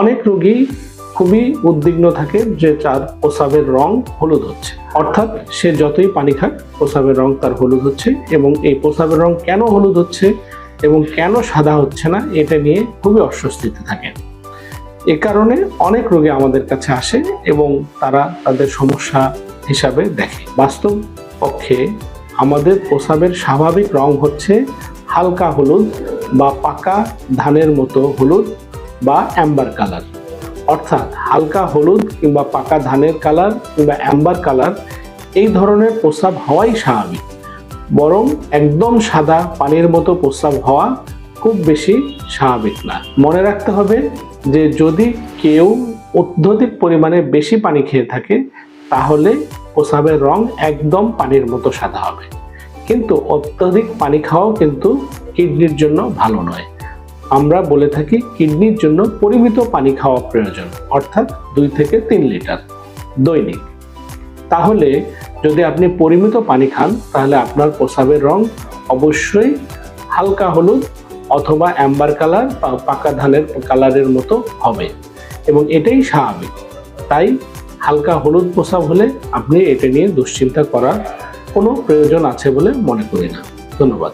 অনেক রোগী খুবই উদ্বিগ্ন থাকে যে তার প্রসাবের রং হলুদ হচ্ছে। অর্থাৎ সে যতই পানি খাক, প্রসাবের রং তার হলুদ হচ্ছে এবং এই প্রসাবের রং কেন হলুদ হচ্ছে এবং কেন সাদা হচ্ছে না, এটা নিয়ে খুবই অস্বস্তিতে থাকেন এ কারণে অনেক রোগী আমাদের কাছে আসে এবং তারা তাদের সমস্যা হিসাবে দেখে। বাস্তব পক্ষে আমাদের প্রসাবের স্বাভাবিক রং হচ্ছে হালকা হলুদ বা পাকা ধানের মতো হলুদ বা অ্যাম্বার কালার অর্থাৎ হালকা হলুদ কিংবা পাকা ধানের কালার কিংবা অ্যাম্বার কালার এই ধরনের প্রস্রাব হওয়াই স্বাভাবিক। বরং একদম সাদা পানির মতো প্রস্রাব হওয়া খুব বেশি স্বাভাবিক না। মনে রাখতে হবে যে যদি কেউ অত্যধিক পরিমাণে বেশি পানি খেয়ে থাকে, তাহলে প্রস্রাবের রং একদম পানির মতো সাদা হবে। কিন্তু অত্যধিক পানি খাওয়াও কিন্তু কিডনির জন্য ভালো নয়। আমরা বলে থাকি কিডনির জন্য পরিমিত পানি খাওয়া প্রয়োজন, অর্থাৎ দুই থেকে তিন লিটার দৈনিক। তাহলে যদি আপনি পরিমিত পানি খান, তাহলে আপনার প্রস্রাবের রং অবশ্যই হালকা হলুদ অথবা অ্যাম্বার কালার বা পাকা ধানের কালারের মতো হবে এবং এটাই স্বাভাবিক। তাই হালকা হলুদ প্রস্রাব হলে আপনি এটা নিয়ে দুশ্চিন্তা করার কোনো প্রয়োজন আছে বলে মনে করি না। ধন্যবাদ।